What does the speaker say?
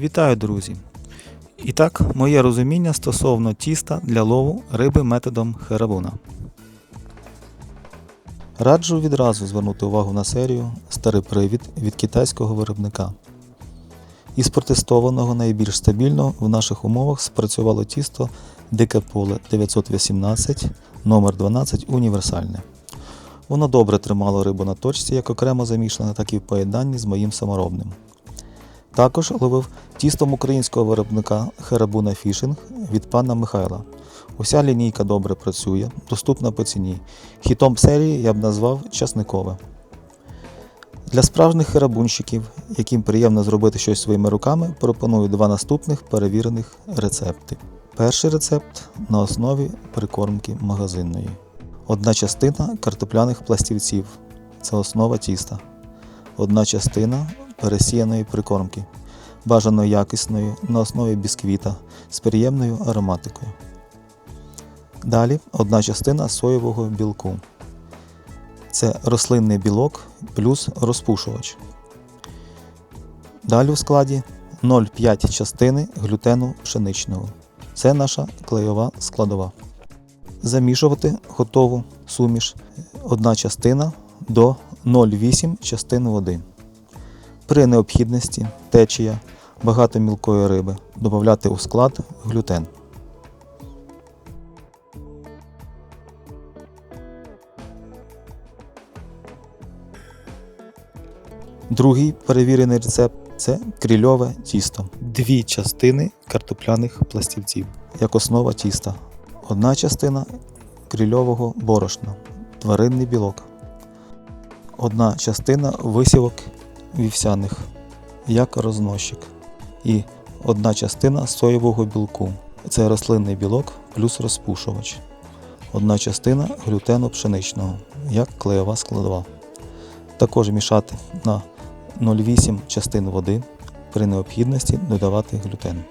Вітаю, друзі! І так, моє розуміння стосовно тіста для лову риби методом херабуна. Раджу відразу звернути увагу на серію Старий привід від китайського виробника. Із протестованого найбільш стабільно в наших умовах спрацювало тісто Дике поле 918 номер 12 універсальне. Воно добре тримало рибу на точці, як окремо замішане, так і в поєднанні з моїм саморобним. Також ловив тістом українського виробника Херабуна Фішинг від пана Михайла. Уся лінійка добре працює, доступна по ціні. Хітом серії я б назвав часникове. Для справжніх херабунщиків, яким приємно зробити щось своїми руками, пропоную два наступних перевірених рецепти. Перший рецепт на основі прикормки магазинної. Одна частина картопляних пластівців це основа тіста. Одна частина пересіяної прикормки, бажано якісної на основі бісквіта з приємною ароматикою. Далі одна частина соєвого білку. Це рослинний білок плюс розпушувач. Далі у складі 0,5 частини глютену пшеничного. Це наша клейова складова. Замішувати готову суміш 1 частина до 0,8 частин води. При необхідності течія багато мілкої риби додати у склад глютен. Другий перевірений рецепт це крільове тісто. Дві частини картопляних пластівців як основа тіста. Одна частина крильового борошна, тваринний білок. Одна частина висівок вівсяних, як рознощик. І одна частина соєвого білку. Це рослинний білок плюс розпушувач. Одна частина глютену пшеничного, як клеєва складова. Також мішати на 0,8 частин води. При необхідності додавати глютен.